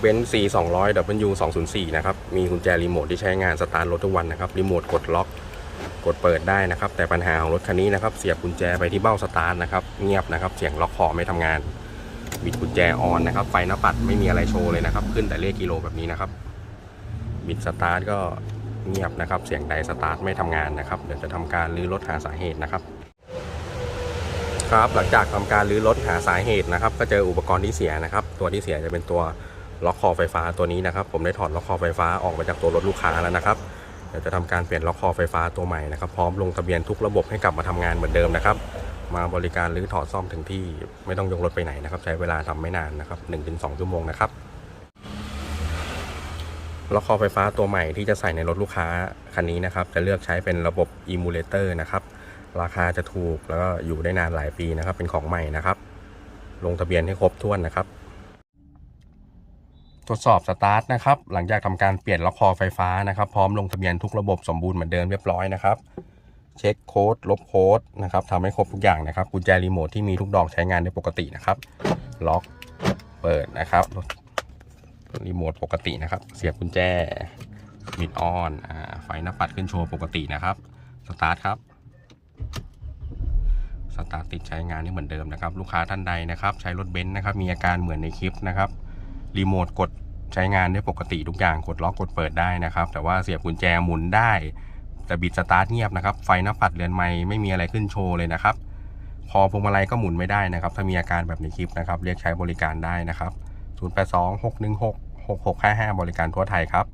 เบนซ์ C 200 W 204นะครับ มีกุญแจรีโมทที่ใช้งานสตาร์ทรถทุกวันนะครับ รีโมทกดล็อก กดเปิดได้นะครับ แต่ปัญหาของรถคันนี้นะครับ เสียบกุญแจไปที่เบ้าสตาร์ทนะครับ เงียบนะครับ เสียงล็อกคอไม่ทำงาน บิดกุญแจออนนะครับ ไฟหน้าปัดไม่มีอะไรโชว์เลยนะครับ ขึ้นแต่เลขกิโลแบบนี้นะครับ บิดสตาร์ทก็เงียบนะครับ เสียงไดสตาร์ทไม่ทำงานนะครับ เดี๋ยวจะทำการรื้อรถหาสาเหตุนะครับครับหลังจากทำการรื้อรถหาสาเหตุนะครับ ก็เจออุปกรณ์ที่เสียนะครับ ตัวที่เสียจะเป็นตัว ล็อกคอไฟฟ้าตัวนี้นะครับ ผมได้ถอดล็อกคอไฟฟ้าออกมาจากตัวรถลูกค้าแล้วนะครับเดี๋ยวจะทำการเปลี่ยนล็อกคอไฟฟ้าตัวใหม่นะครับพร้อมลงทะเบียนทุกระบบให้กลับมาทำงานเหมือนเดิมนะครับ มาบริการหรือถอดซ่อมถึงที่ไม่ต้องยกรถไปไหนนะครับ ใช้เวลาทำไม่นานนะครับ1-2ชั่วโมงนะครับล็อกคอไฟฟ้าตัวใหม่ที่จะใส่ในรถลูกค้าคันนี้นะครับ จะเลือกใช้เป็นระบบ emulator นะครับ ราคาจะถูกแล้วก็อยู่ได้นานหลายปีนะครับ เป็นของใหม่นะครับ ลงทะเบียนให้ครบถ้วนนะครับ ทดสอบสตาร์ทนะครับหลังจากทำการเปลี่ยนล็อกคอไฟฟ้านะครับพร้อมลงทะเบียนทุกระบบสมบูรณ์เหมือนเดิมเรียบร้อยนะครับเช็คโค้ดลบโค้ดนะครับทำให้ครบทุกอย่างนะครับกุญแจรีโมทที่มีทุกดอกใช้งานได้ปกตินะครับล็อกเปิดนะครับรีโมทปกตินะครับ เสียบกุญแจมิดออนไฟหน้าปัดขึ้นโชว์ปกตินะครับสตาร์ทครับสตาร์ทติดใช้งานนี่เหมือนเดิมนะครับ ลูกค้าท่านใดนะครับ ใช้รถเบนซ์นะครับ มีอาการเหมือนในคลิปนะครับ รีโมทกดใช้งานได้ปกติทุกอย่างกดล็อกกดเปิดได้นะครับ แต่ว่าเสียบกุญแจหมุนได้ แต่บิดสตาร์ทเงียบนะครับ ไฟหน้าปัดเรือนไม้ไม่มีอะไรขึ้นโชว์เลยนะครับ พอพวงมาลัยก็หมุนไม่ได้นะครับ ถ้ามีอาการแบบในคลิปนะครับ เรียกใช้บริการได้นะครับ 082 616 6655 บริการทั่วไทยครับ